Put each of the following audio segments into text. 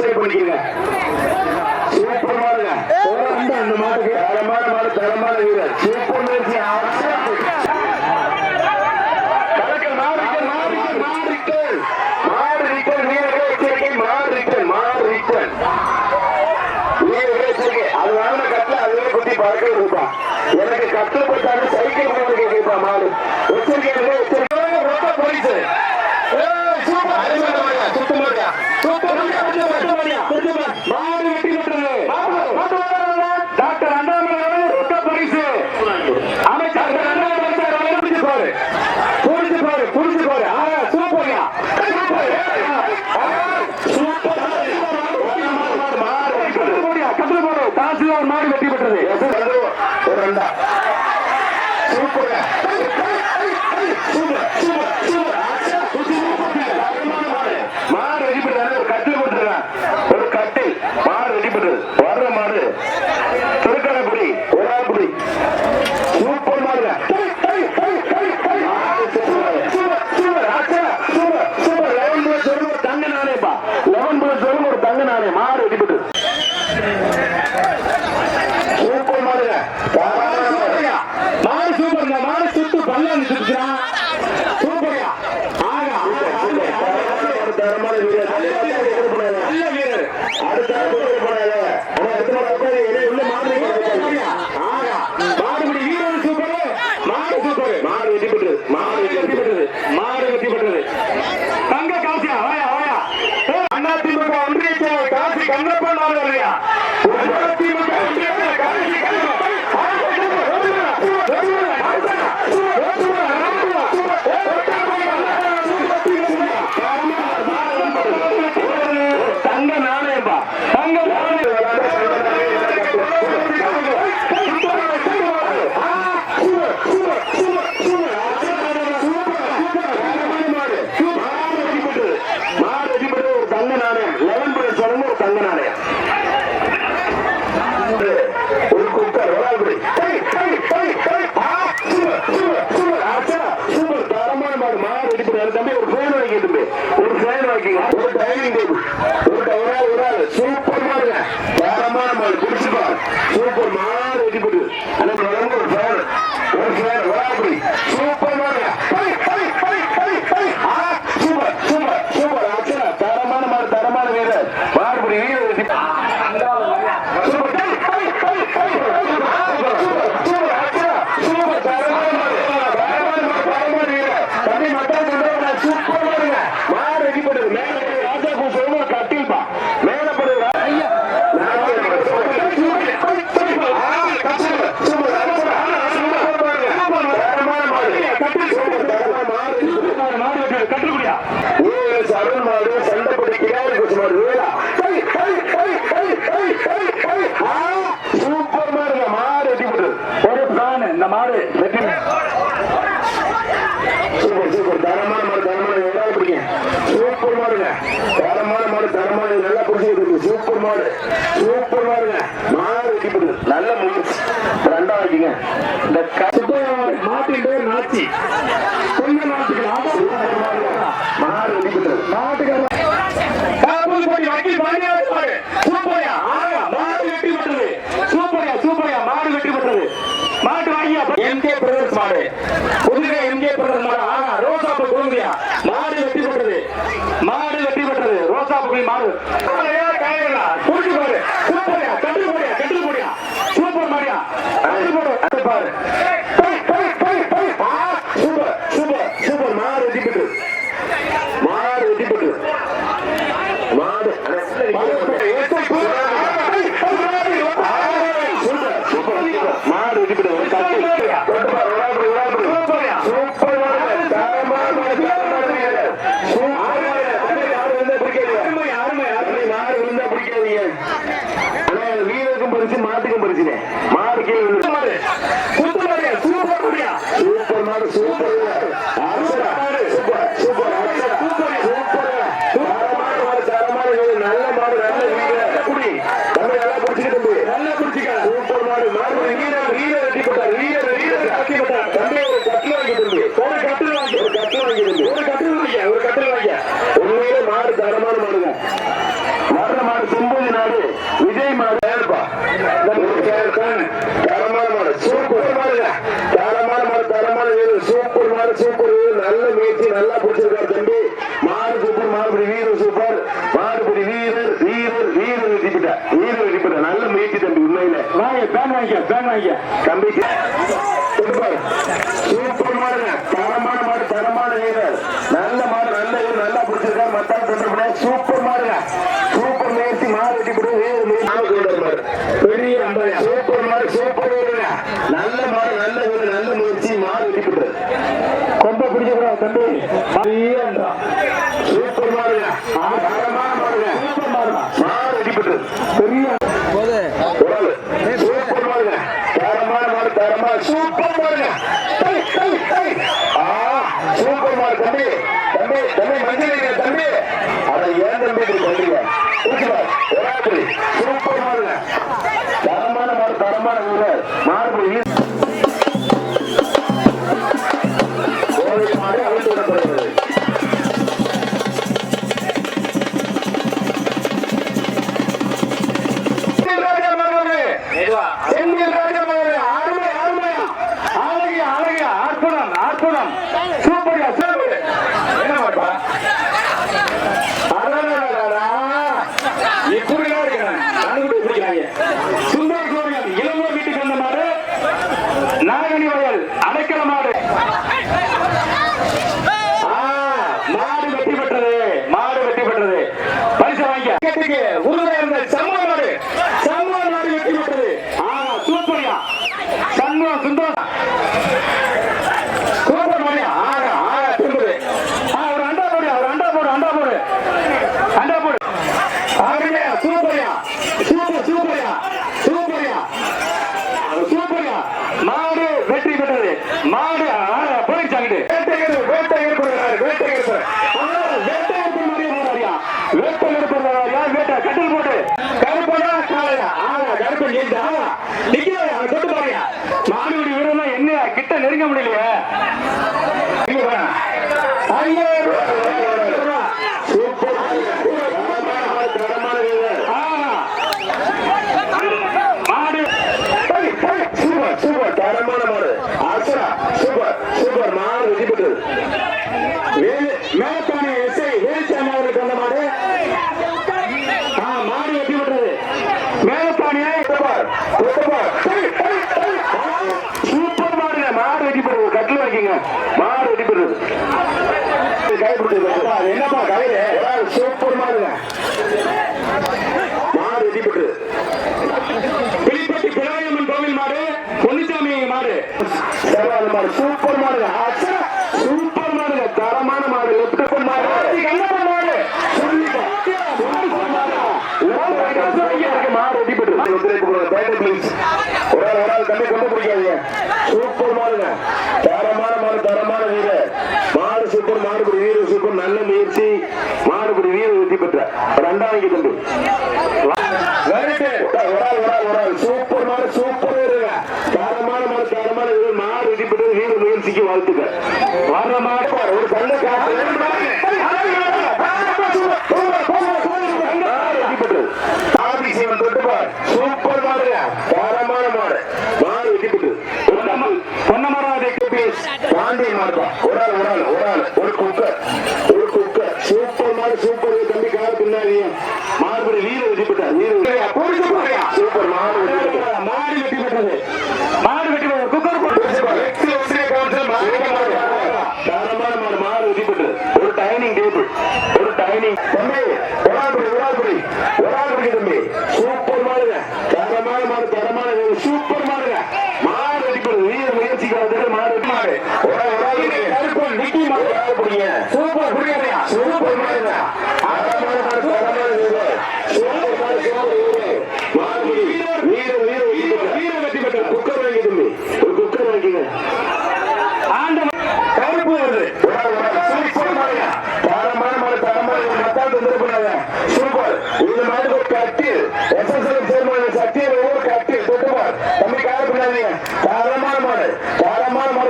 Subscribe பண்ணிக்கங்க super மாடுங்க அந்த மாடுக்கு தரமான மாடு. தரமான வீரர் சூப்பர் முயற்சி எனக்கு கட்டுப்பட்டாலும் சைக்கிள் கேட்பா மாடு எச்சரிக்கை எச்சரிக்கை லெவன் புல்லட் ஒரு தங்க நாணயம். ஆறு அடிபட்டு پھلاتي ماڻھن کي گهريڪا தான் இந்த மாடு வெற்றி சூப்பர் சூப்பர் தரமான மாடு தரமான எவ்வளவு பிடிக்கும் மாடு தரமான நல்லா பிடிச்சிருக்கு சூப்பர் மாடு சூப்பர் மாடுங்க. மாடு வெட்டிப்படுது நல்ல முயற்சி ரெண்டா வைக்கிங்க இந்த மாட்டின் பேர் நாச்சி கொஞ்ச நாட்டுக்கு மாடு வெட்டிப்படுது நாட்டுக்கு எம்கே பிரதர்ஸ் மாடு. புதுகை எம்கே பிரதர்ஸ் மாடு. ஆனா ரோசா பூ குழந்தையா மாடு வெற்றி பெற்றது. மாடு வெற்றி பெற்றது. ரோசா பூ மாடு. சூப்பர் மாடியா. கட்டு போடு. பாரு பெரிய சூப்பர் மாடு சூப்பர் நல்ல மாடு நல்ல ஒரு நல்ல முயற்சி மாடு வெட்டிக்கிட்டு கொம்ப பிடிக்கக்கூடாது தம்பி சூப்பர் மாடுங்க மாடு வெட்டிக்கிட்டு பெரிய மாடு ப்ளீஸ் ஒரு ஆள் ஒரு தண்ணி கொண்டு பிடிக்காதீங்க சூப்பர் மாடுங்க. தரமான மாடு தரமான வீரர். மாடு சூப்பர் மாடுபடி வீரர் சூப்பர் நல்ல முயற்சி. மாடுபடி வீரர் வெற்றி பெற்ற ரெண்டாவது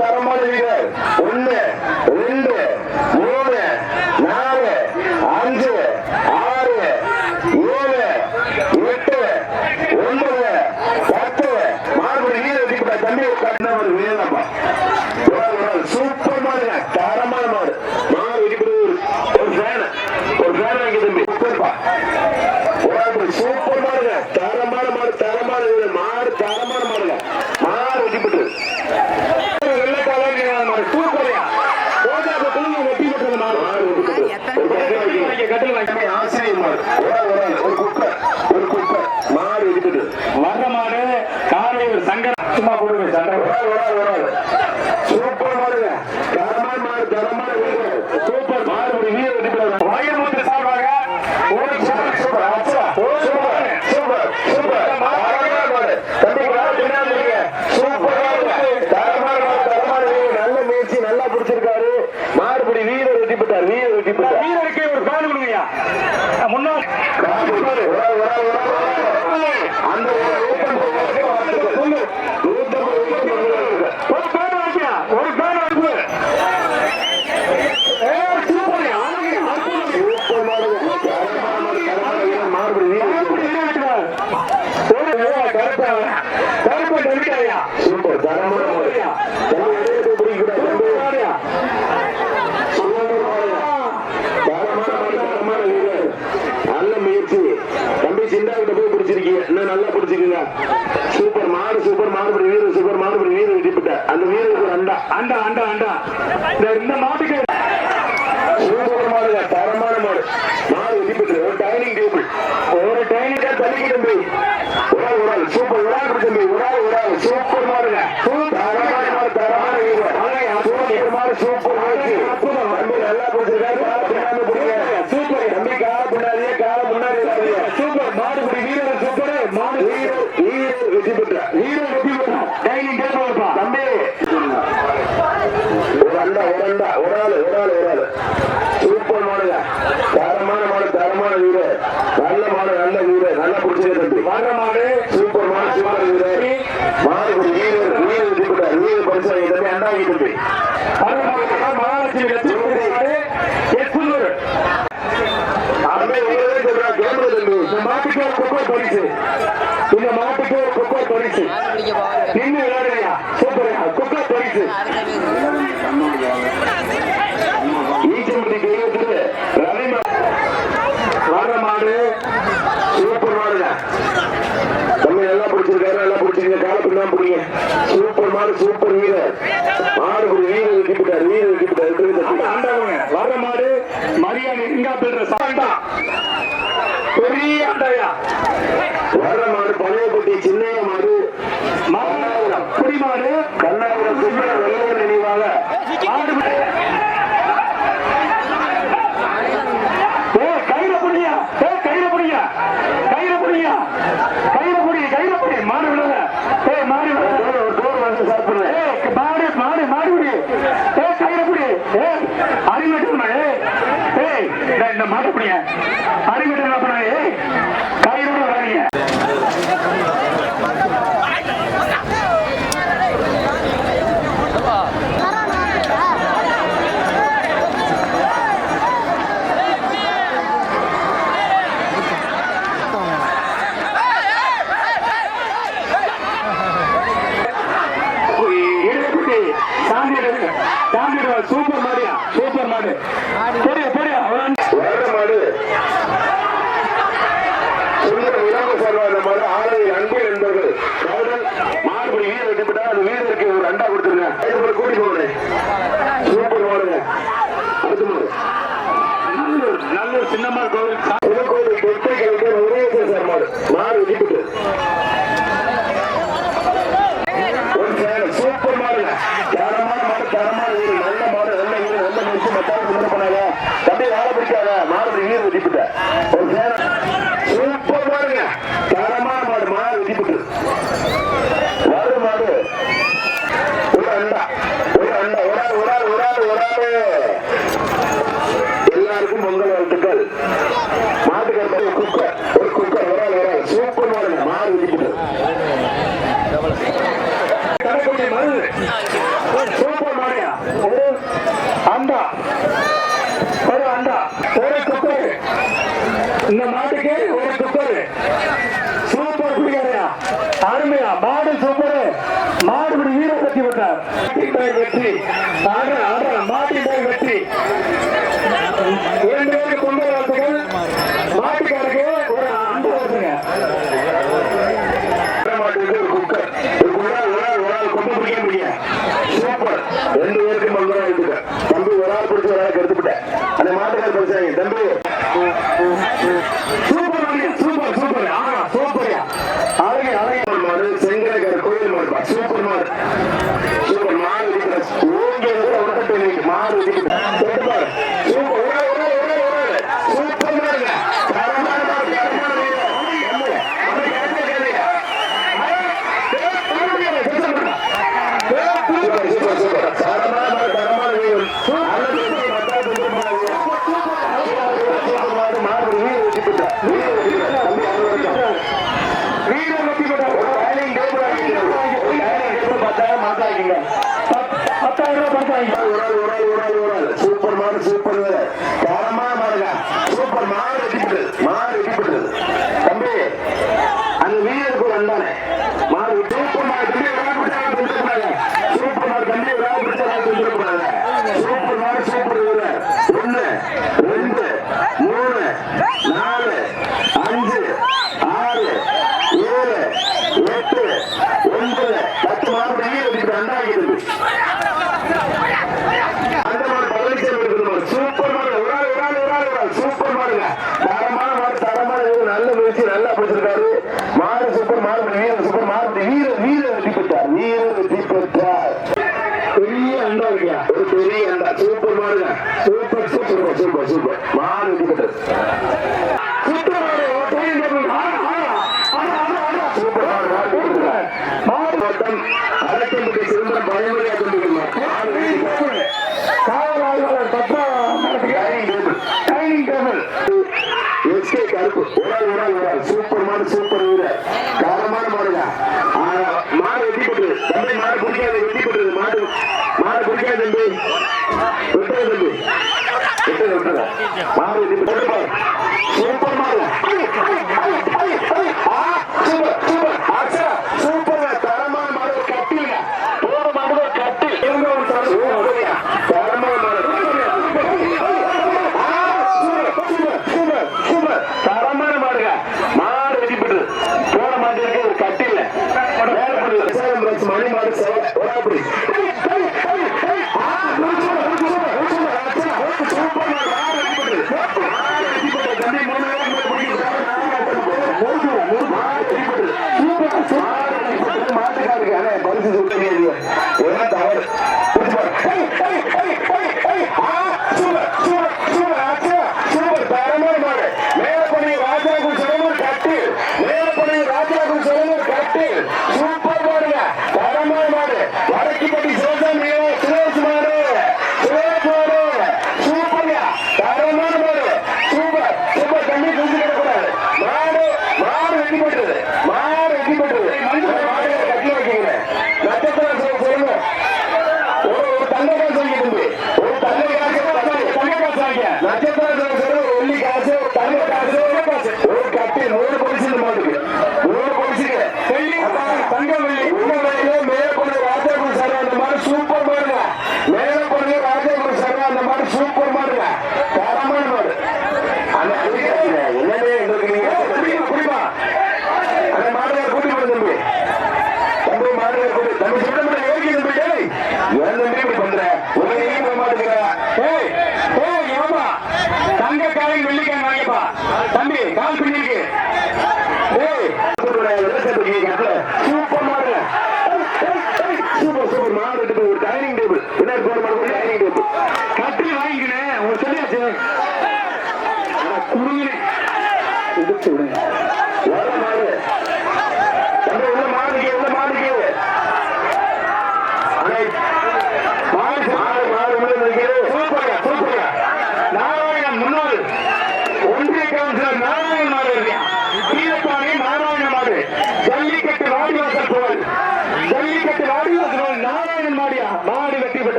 தரமா தெரிகிறார் ஒண்ணு ரெண்டு ஒரு ஆள் ஒரு ஆள் சூப்பர் மாதிரி நல்ல முயற்சி. தம்பி சிந்தா கிட்ட போய் பிடிச்சிருக்கீங்க இன்னும் நல்லா பிடிச்சிருக்கீங்க. சூப்பர் மாடு சூப்பர் மாடுபடி வீரர் சூப்பர் மாடுபடி வீரர் விட்டுப்பிட்ட அந்த வீரருக்கு அண்டா. அண்டா அண்டா அண்டா. இந்த மாட்டுக்கு வெற்றி பெற்ற. ஹீரோ வெற்றி பெற்ற. டைனிங் டேபிள் வைப்பா தம்பி. ஒரு அண்டா ஒரு அண்டா. ஒரு ஆளு ஒரு ஆளு ஒரு ஆளு. சூப்பர் மாடுங்க. தரமான மாடு தரமான வீடு நல்ல மாடு நல்ல வீடு நல்லா பிடிச்சது தம்பி. வாங்க மாடு. சூப்பர் மாடு சூப்பர் வீடு மாடு ஒரு வீரர் வீரர் வெற்றி பெற்றார். வீரர் பரிசு வாங்கி தம்பி அண்டா வாங்கி தம்பி. மகாலட்சுமி லட்சுமி பிடிங்க கால பின்னாம் பிடிங்க சூப்பர் மாடு சூப்பர் வீரர். மாடு ஒரு வீரர் வெட்டிவிட்டார் வீரர் வெட்டிவிட்டார் வர மாடு மரியாதை எங்கா பெற்ற சாண்டா பெரிய ஆண்டாயா? வர மாடு பழையப்பட்டி சின்னைய மாடு. மாநாபுரம் குடிமாடு கண்ணாபுரம் சுந்தர வெள்ளவர் நினைவாக. மாடு. மாத்தக்கூடிய அறிவிடலாம் ఇవ్వటం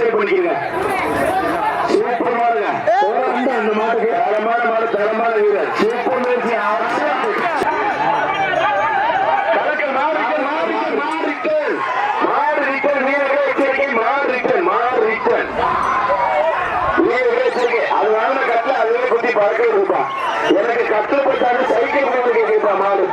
சப்ஸ்கிரைப் பண்ணிக்கிறேன். சூப்பர் அந்த மாடு தரமான மாடு தரமான வீரர். சூப்பர் முயற்சி எனக்கு கட்டுப்பட்டாலும் சைக்கிள் போட்டு கேட்கிறா மாடு.